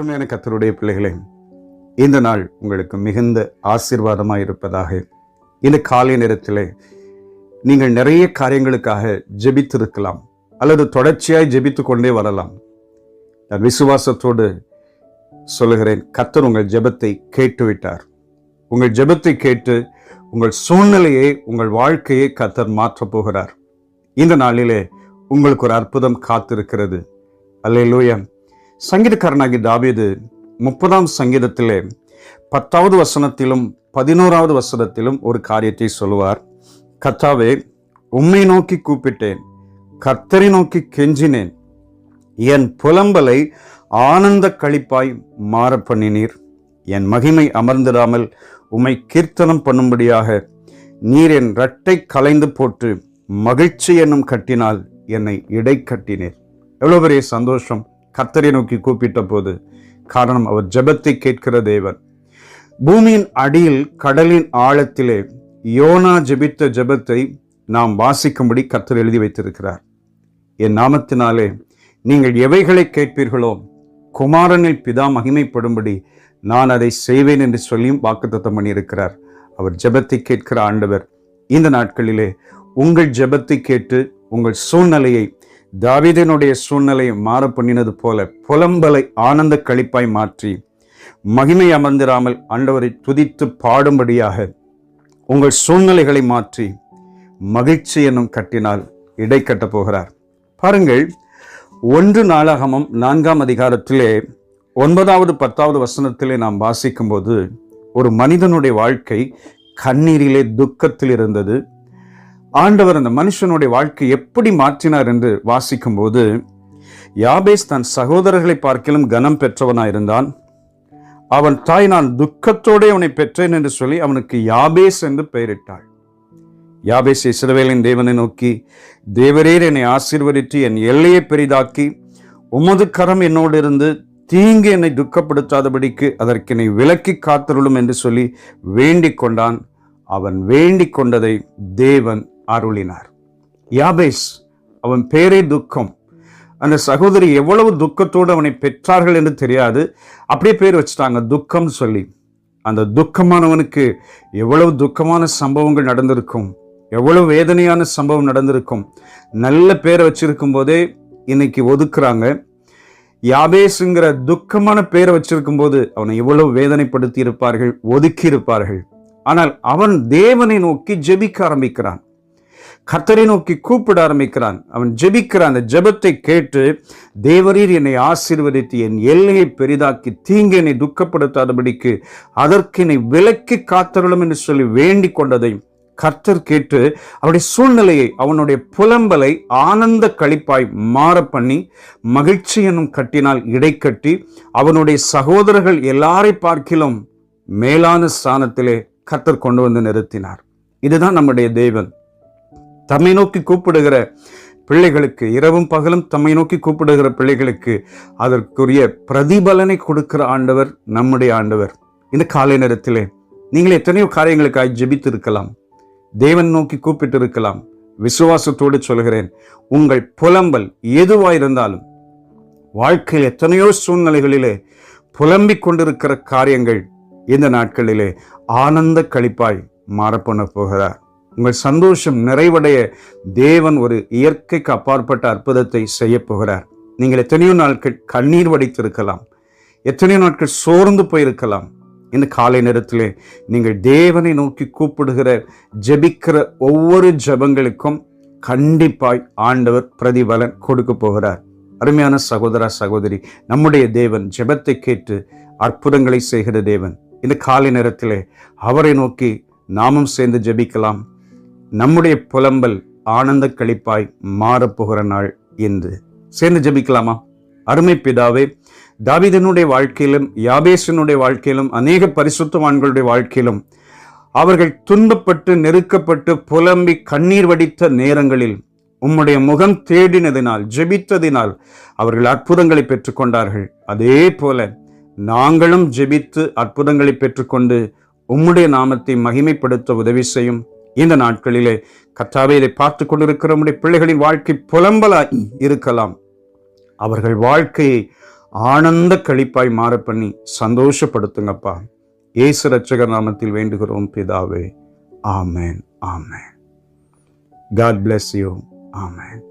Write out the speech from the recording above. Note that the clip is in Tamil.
அருமையான கத்தருடைய பிள்ளைகளே இந்த நாள் உங்களுக்கு மிகுந்த ஆசீர்வாதமாக இருப்பதாக. இந்த காலை நேரத்தில் நீங்கள் நிறைய காரியங்களுக்காக ஜெபித்திருக்கலாம் அல்லது தொடர்ச்சியாய் ஜெபித்து கொண்டே வரலாம். நான் விசுவாசத்தோடு சொல்லுகிறேன் கத்தர் உங்கள் ஜெபத்தை கேட்டுவிட்டார். உங்கள் ஜெபத்தை கேட்டு உங்கள் சூழ்நிலையை உங்கள் வாழ்க்கையை கத்தர் மாற்றப் போகிறார். இந்த நாளிலே உங்களுக்கு ஒரு அற்புதம் காத்திருக்கிறது. அல்லேலூயா. சங்கீதக்காரனாகி தாவீது முப்பதாம் சங்கீதத்திலே பத்தாவது வசனத்திலும் பதினோராவது வசனத்திலும் ஒரு காரியத்தை சொல்லுவார். கத்தாவே உம்மை நோக்கி கூப்பிட்டேன் கர்த்தரை நோக்கி கெஞ்சினேன். என் புலம்பலை ஆனந்த களிப்பாய் மாற பண்ணினீர் என் மகிமை அமர்ந்திடாமல் உம்மை கீர்த்தனம் பண்ணும்படியாக நீர் என் ரட்டை கலைந்து போட்டு மகிழ்ச்சி என்னும் கட்டினால் என்னை இடை கட்டினீர். எவ்வளோ பெரிய சந்தோஷம். கர்த்தரை நோக்கி கூப்பிட்ட போது காரணம் அவர் ஜபத்தை கேட்கிற தேவன். பூமியின் அடியில் கடலின் ஆழத்திலே யோனா ஜெபித்த ஜெபத்தை நாம் வாசிக்கும்படி கர்த்தர் எழுதி வைத்திருக்கிறார். என் நாமத்தினாலே நீங்கள் எவைகளை கேட்பீர்களோ குமாரனில் பிதா மகிமைப்படும்படி நான் அதை செய்வேன் என்று சொல்லியும் வாக்குத்தத்தம் பண்ணியிருக்கிறார். அவர் ஜெபத்தை கேட்கிற ஆண்டவர் இந்த நாட்களிலே உங்கள் ஜெபத்தை கேட்டு உங்கள் சூழ்நிலையை தாவிதனுடைய சூழ்நிலையை மாற பண்ணினது போல புலம்பலை ஆனந்த களிப்பாய் மாற்றி மகிமை அமர்ந்திராமல் ஆண்டவரை துதித்து பாடும்படியாக உங்கள் சூழ்நிலைகளை மாற்றி மகிழ்ச்சி என்னும் கட்டினால் இடை கட்டப் போகிறார். பாருங்கள் ஒன்று நாளாகமம் நான்காம் அதிகாரத்திலே ஒன்பதாவது பத்தாவது வசனத்திலே நாம் வாசிக்கும்போது ஒரு மனிதனுடைய வாழ்க்கை கண்ணீரிலே துக்கத்தில் இருந்தது ஆண்டவர் அந்த மனுஷனுடைய வாழ்க்கை எப்படி மாற்றினார் என்று வாசிக்கும்போது யாபேஸ் தன் சகோதரர்களை பார்க்கிலும் கனம் பெற்றவனாயிருந்தான் அவன் தாய் நான் துக்கத்தோடே அவனை பெற்றேன் என்று சொல்லி அவனுக்கு யாபேஸ் என்று பெயரிட்டாள். யாபேஸ் இஸ்ரவேலின் தேவனை நோக்கி தேவரீர் என்னை ஆசீர்வதித்து என் எல்லையை பெரிதாக்கி உமது கரம் என்னோடு இருந்து தீங்கு என்னை துக்கப்படுத்தாதபடிக்கு அதற்கு என்னை விலக்கி காத்தருளும் என்று சொல்லி வேண்டிக் கொண்டான். அவன் வேண்டிக் கொண்டதை தேவன் அருளினார். யாபேஸ் அவன் பேரே துக்கம். அந்த சகோதரி எவ்வளவு துக்கத்தோடு அவனை பெற்றார்கள் என்று தெரியாது. அப்படியே பேர் வச்சுட்டாங்க துக்கம் சொல்லி. அந்த துக்கமானவனுக்கு எவ்வளவு துக்கமான சம்பவங்கள் நடந்திருக்கும் எவ்வளவு வேதனையான சம்பவம் நடந்திருக்கும். நல்ல பேரை வச்சிருக்கும் போதே இன்னைக்கு ஒதுக்குறாங்க. யாபேஸுங்கிற துக்கமான பேரை வச்சிருக்கும் போது அவனை எவ்வளவு வேதனைப்படுத்தி இருப்பார்கள் ஒதுக்கி இருப்பார்கள். ஆனால் அவன் தேவனை நோக்கி ஜெபிக்க ஆரம்பிக்கிறான். கர்த்தரை நோக்கி கூப்பிட ஆரம்பிக்கிறான். அவன் ஜெபிக்கிறான் அந்த ஜெபத்தை கேட்டு தேவரீர் என்னை ஆசீர்வதித்து என் எல்லையை பெரிதாக்கி தீங்கு என்னை துக்கப்படுத்தாதபடிக்கு அதற்கு என்னை விலக்கி காத்தருளும் என்று சொல்லி வேண்டிக் கொண்டதை கர்த்தர் கேட்டு அவருடைய சூழ்நிலையை அவனுடைய புலம்பலை ஆனந்த களிப்பாய் மாற பண்ணி மகிழ்ச்சி என்னும் கட்டினால் இடை கட்டி அவனுடைய சகோதரர்கள் எல்லாரை பார்க்கிலும் மேலான ஸ்தானத்திலே கர்த்தர் கொண்டு வந்து நிறுத்தினார். இதுதான் நம்முடைய தேவன். தம்மை நோக்கி கூப்பிடுகிற பிள்ளைகளுக்கு இரவும் பகலும் தம்மை நோக்கி கூப்பிடுகிற பிள்ளைகளுக்கு அதற்குரிய பிரதிபலனை கொடுக்கிற ஆண்டவர் நம்முடைய ஆண்டவர். இந்த காலை நேரத்திலே நீங்கள் எத்தனையோ காரியங்களுக்காக ஜெபித்து இருக்கலாம் தேவன் நோக்கி கூப்பிட்டு இருக்கலாம் விசுவாசத்தோடு சொல்கிறேன் உங்கள் புலம்பல் எதுவாயிருந்தாலும் வாழ்க்கையில் எத்தனையோ சூழ்நிலைகளிலே புலம்பிக் கொண்டிருக்கிற காரியங்கள் இந்த நாட்களிலே ஆனந்த கழிப்பாய் மாறப்போன போகிறார். உங்கள் சந்தோஷம் நிறைவடைய தேவன் ஒரு இயற்கைக்கு அப்பாற்பட்ட அற்புதத்தை செய்ய போகிறார் நீங்கள் எத்தனையோ நாட்கள் கண்ணீர் வடித்திருக்கலாம். எத்தனையோ நாட்கள் சோர்ந்து போயிருக்கலாம். இந்த காலை நேரத்திலே நீங்கள் தேவனை நோக்கி கூப்பிடுகிற ஜெபிக்கிற ஒவ்வொரு ஜெபங்களுக்கும் கண்டிப்பாய் ஆண்டவர் பிரதிபலன் கொடுக்க போகிறார். அருமையான சகோதரா சகோதரி நம்முடைய தேவன் ஜெபத்தை கேட்டு அற்புதங்களை செய்கிற தேவன். இந்த காலை நேரத்திலே அவரை நோக்கி நாமும் சேர்ந்து ஜெபிக்கலாம். நம்முடைய புலம்பல் ஆனந்த கழிப்பாய் மாறப்போகிற நாள் என்று. சேர்ந்து ஜெபிக்கலாமா? அருமை பிதாவே தாவிதனுடைய வாழ்க்கையிலும் யாபேசனுடைய வாழ்க்கையிலும் அநேக பரிசுத்தவான்களுடைய வாழ்க்கையிலும் அவர்கள் துன்பப்பட்டு நெருக்கப்பட்டு புலம்பி கண்ணீர் வடித்த நேரங்களில் உம்முடைய முகம் தேடினதினால் ஜெபித்ததினால் அவர்கள் அற்புதங்களை பெற்றுக்கொண்டார்கள். அதே போல நாங்களும் ஜெபித்து அற்புதங்களை பெற்றுக்கொண்டு உம்முடைய நாமத்தை மகிமைப்படுத்த உதவி செய்யும். இந்த நாட்களிலே கத்தாவே இதை பார்த்து கொண்டிருக்கிற நம்முடைய பிள்ளைகளின் வாழ்க்கை புலம்பலாய் இருக்கலாம். அவர்கள் வாழ்க்கையை ஆனந்த கழிப்பாய் மாற பண்ணி சந்தோஷப்படுத்துங்கப்பா. இயேசு ரட்சகர் நாமத்தில் வேண்டுகிறோம் பிதாவே. ஆமேன் ஆமேன். God bless you amen